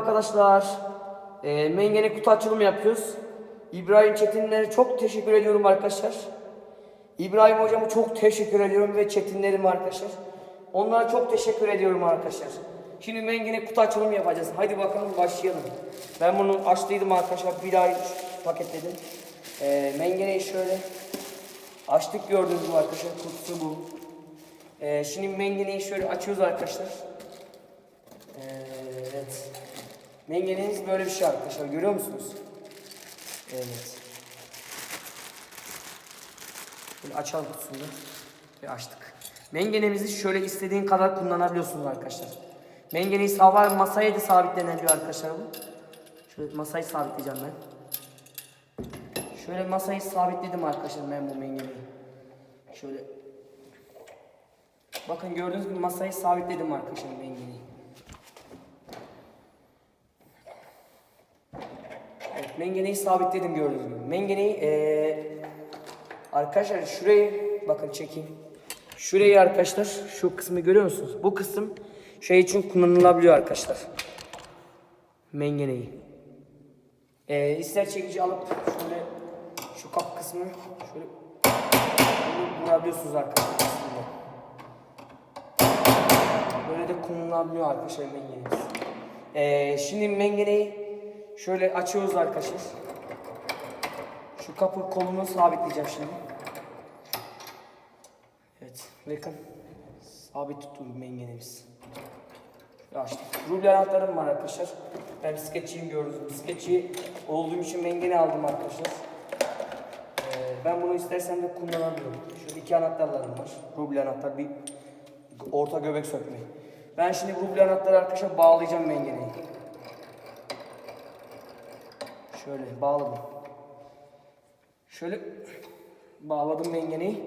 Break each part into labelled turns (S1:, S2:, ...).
S1: Arkadaşlar, e, Mengene kutu açılımı yapıyoruz. İbrahim Çetinler'e çok teşekkür ediyorum arkadaşlar. İbrahim hocama çok teşekkür ediyorum ve Çetinlerim arkadaşlar. Onlara çok teşekkür ediyorum arkadaşlar. Şimdi Mengene kutu açılımı yapacağız. Hadi bakalım başlayalım. Ben bunu açtıydım arkadaşlar. Bir ay paketledim. E, Mengene'yi şöyle açtık gördüğünüz gibi arkadaşlar. Kutusu bu. E, şimdi Mengene'yi şöyle açıyoruz arkadaşlar. Mengeneniz böyle bir şey arkadaşlar. Görüyor musunuz? Evet. Böyle açalım kutusunu ve açtık. Mengenemizi şöyle istediğin kadar kullanabiliyorsunuz arkadaşlar. Mengeneyi sabah masaya da sabitlenebiliyor arkadaşlar bu. Şöyle masayı sabitleyeceğim ben. Şöyle masayı sabitledim arkadaşlar ben bu mengeneyi. Şöyle. Bakın gördüğünüz gibi masayı sabitledim arkadaşlar mengeneyi. Mengeneyi sabitledim gördüğünüz gibi. Mengeneyi eee arkadaşlar şurayı bakın çekeyim. Şurayı arkadaşlar şu kısmı görüyor musunuz? Bu kısım şey için kullanılabiliyor arkadaşlar. Mengeneyi. Eee ister çekici alıp şöyle şu kap kısmı şöyle bunu vurabiliyorsunuz arkadaşlar. Böyle de kullanılabiliyor arkadaşlar mengeneniz. Eee şimdi mengeneyi Şöyle açıyoruz arkadaşlar. Şu kapı kolunu sabitleyeceğim şimdi. Evet, bakın. Sabit tuttu mengenemiz. Açtık. Ruble anahtarım var arkadaşlar. Ben bisikletçiyim gördünüz. Bisikletçi olduğum için mengene aldım arkadaşlar. Ee, ben bunu istersem de kullanabiliyorum. Şöyle iki anahtarlarım var. Ruble anahtar, bir orta göbek sökme. Ben şimdi ruble anahtarı arkadaşlar bağlayacağım mengeneyi. Şöyle bağladım. Şöyle bağladım mengeneyi.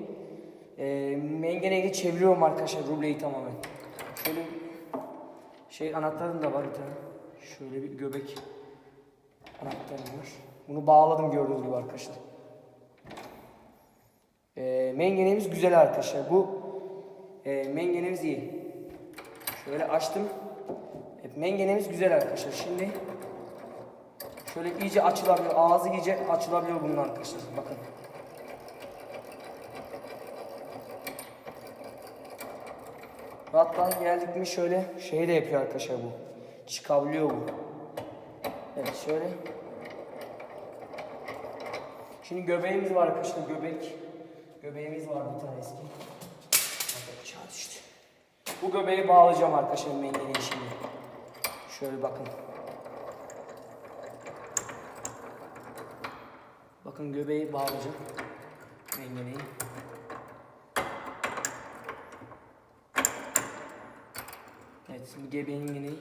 S1: Ee, mengeneyi çeviriyorum arkadaşlar rubleyi tamamen. Şöyle şey anahtarım da var bir tane. Şöyle bir göbek anahtarım var. Bunu bağladım gördüğünüz gibi arkadaşlar. Ee, mengenemiz güzel arkadaşlar. Bu e, mengenemiz iyi. Şöyle açtım. Evet, mengenemiz güzel arkadaşlar. Şimdi Şöyle iyice açılabiliyor. Ağzı iyice açılabiliyor bunun arkadaşlar. Bakın. Hatta geldik mi şöyle şey de yapıyor arkadaşlar bu. Çıkabiliyor bu. Evet şöyle. Şimdi göbeğimiz var arkadaşlar göbek. Göbeğimiz var bir tane eski. Bıçağı düştü. Bu göbeği bağlayacağım arkadaşlar mengeneye şimdi. Şöyle bakın. Bakın göbeği bağlayacağım. Mengeneyi. Evet şimdi göbeğin mengeneyi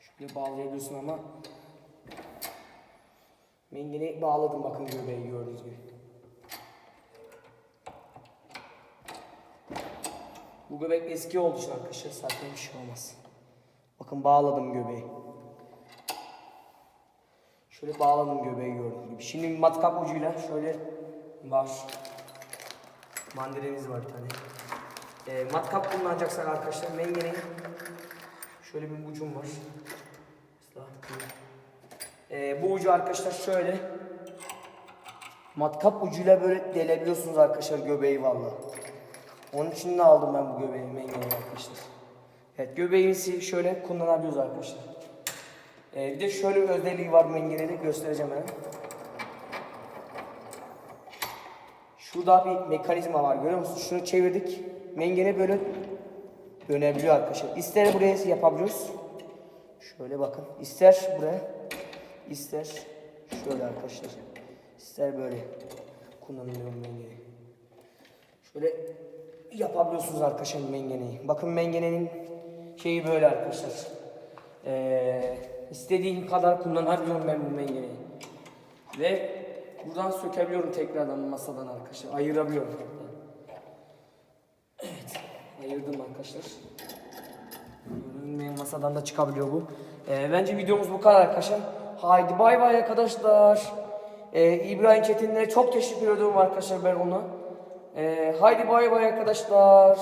S1: şöyle bağlayabiliyorsun ama mengeneyi bağladım bakın göbeği gördüğünüz gibi. Bu göbek eski olduğu için arkadaşlar zaten bir şey olmaz. Bakın bağladım göbeği. Şöyle bağladım göbeği gördüğünüz gibi. Şimdi matkap ucuyla şöyle var. Mandalimiz var bir tane. Ee, matkap kullanacaksak arkadaşlar mengeneyi şöyle bir ucum var. Ee, bu ucu arkadaşlar şöyle matkap ucuyla böyle delebiliyorsunuz arkadaşlar göbeği valla. Onun için de aldım ben bu göbeği mengeneyi arkadaşlar. Evet göbeğimizi şöyle kullanabiliyoruz arkadaşlar. Ee, bir de şöyle bir özelliği var mengenede göstereceğim hemen. Şurada bir mekanizma var görüyor musunuz? Şunu çevirdik. Mengene böyle dönebiliyor arkadaşlar. İster buraya yapabiliyoruz. Şöyle bakın. İster buraya. ister şöyle arkadaşlar. İster böyle kullanılıyor mengene. Şöyle yapabiliyorsunuz arkadaşlar mengeneyi. Bakın mengenenin şeyi böyle arkadaşlar. Ee, istediğim kadar kullanabiliyorum ben bu mengeneyi. Ve buradan sökebiliyorum tekrardan masadan arkadaşlar. Ayırabiliyorum. Evet. Ayırdım arkadaşlar. Benim masadan da çıkabiliyor bu. Ee, bence videomuz bu kadar arkadaşlar. Haydi bay bay arkadaşlar. Ee, İbrahim Çetin'lere çok teşekkür ediyorum arkadaşlar ben ona. Ee, haydi bay bay arkadaşlar.